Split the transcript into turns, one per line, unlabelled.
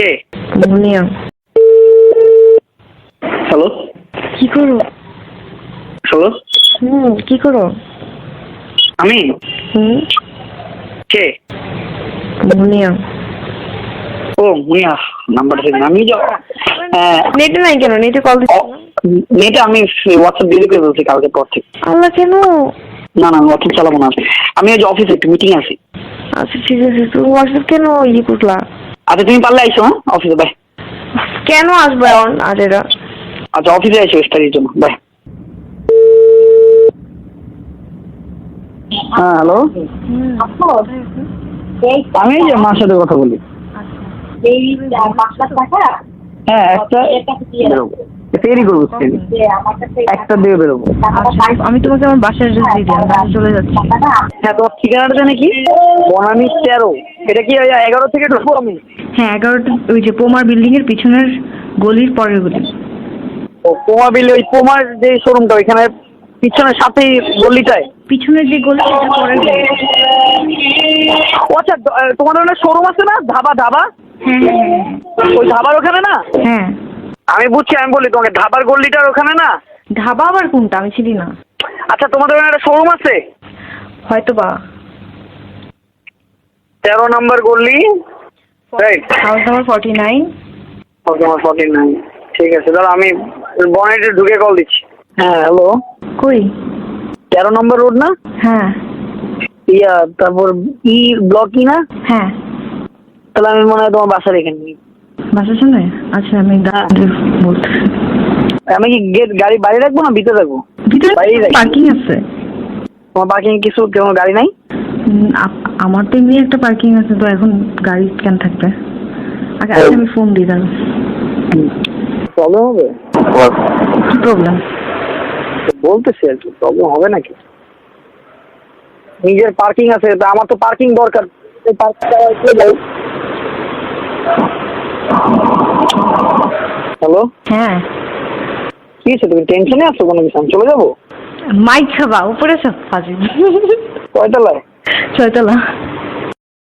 কে?
মুনিয়া।
Hello
কি করো?
Hello
হুম কি করো?
আমি?
হুম।
কে?
মুনিয়া।
ও মুনিয়া নাম্বারটা দিন আমি য- হ্যাঁ,
নেটে নাই কেন? নেটে কল দিচ্ছ
নেটে আমি হোয়াটসঅ্যাপ ডিলিট করে বলছি কালকে পর থেকে।
আল্লাহ কেন?
না না হোয়াটসঅ্যাপ চালাবো না। আমি যে অফিসে একটু মিটিং আছি।
আচ্ছা ঠিক আছে তুমি হোয়াটসঅ্যাপ কেন ইয়ে করলা?
আচ্ছা তুমি পারলে আইসো হ্যাঁ? অফিসে বাই
কেন আসবে এখন আর
আচ্ছা অফিসে আইসো স্টাডির জন্য বাই হ্যাঁ হ্যালো আমি এই যে মার সাথে কথা বলি।
টাকা
হ্যাঁ একটা ফেরি করব ফেরি একটা দিয়ে বেরোবো।
আমি তোমাকে আমার বাসার অ্যাড্রেস দিয়ে দিলাম বাসে চলে যাচ্ছি।
হ্যাঁ তোমার ঠিকানাটা জানি কি? বনানি তেরো। এটা কি এগারো থেকে ঢুকবো আমি?
হ্যাঁ এগারোটা ওই যে পোমার বিল্ডিং এর পিছনের গলির পরের গলি।
ও পোমা বিলে ওই পোমার যে শোরুমটা ওইখানে পিছনের সাথেই গলিটায়?
পিছনের যে গলি সেটা পরের গলি।
ও আচ্ছা তোমার ওখানে শোরুম আছে না? ধাবা ধাবা?
হ্যাঁ হ্যাঁ হ্যাঁ।
ওই ধাবার ওখানে না?
হ্যাঁ।
আমি বুঝছি আমি বলি তোমাকে ধাবার গল্লিটার ওখানে না?
ধাবা আবার কোনটা? আমি চিনি না।
আচ্ছা তোমাদের ওখানে একটা শোরুম আছে?
হয়তো বা
তেরো নম্বর গলি right
house number forty nine
আমার ফর্টি নাইন ঠিক আছে দাদা আমি বনেটে ঢুকে কল দিচ্ছি। হ্যাঁ হ্যালো
কই?
তেরো নম্বর রোড না?
হ্যাঁ।
ইয়া তারপর ই ব্লক ই না?
হ্যাঁ।
তাহলে আমি মনে হয় তোমার বাসার এখানে
বাসার সামনে? আচ্ছা আমি দাঁড়িয়ে বলতেছি।
আমি কি গেট গাড়ি বাইরে রাখব না ভিতরে রাখব?
ভিতরে পার্কিং আছে।
তোমার পার্কিং কিছু কোনো গাড়ি নাই?
আমার তো এমনি একটা পার্কিং আছে তো এখন গাড়ি কেন থাকবে? আগে আগে আমি ফোন দিই দাঁড়াও।
প্রবলেম হবে?
কি প্রবলেম
বলতেছি আর কি প্রবলেম হবে নাকি? নিজের পার্কিং আছে তা আমার তো পার্কিং দরকার। এই পার্কিংটা হ্যালো
হ্যাঁ।
কি হয়েছে? তুমি টেনশনে আছো কোনো কিছু? চলে যাব?
মাইক খাবা উপরে সব ফাজি
কয়তলায়?
ছয়তলা।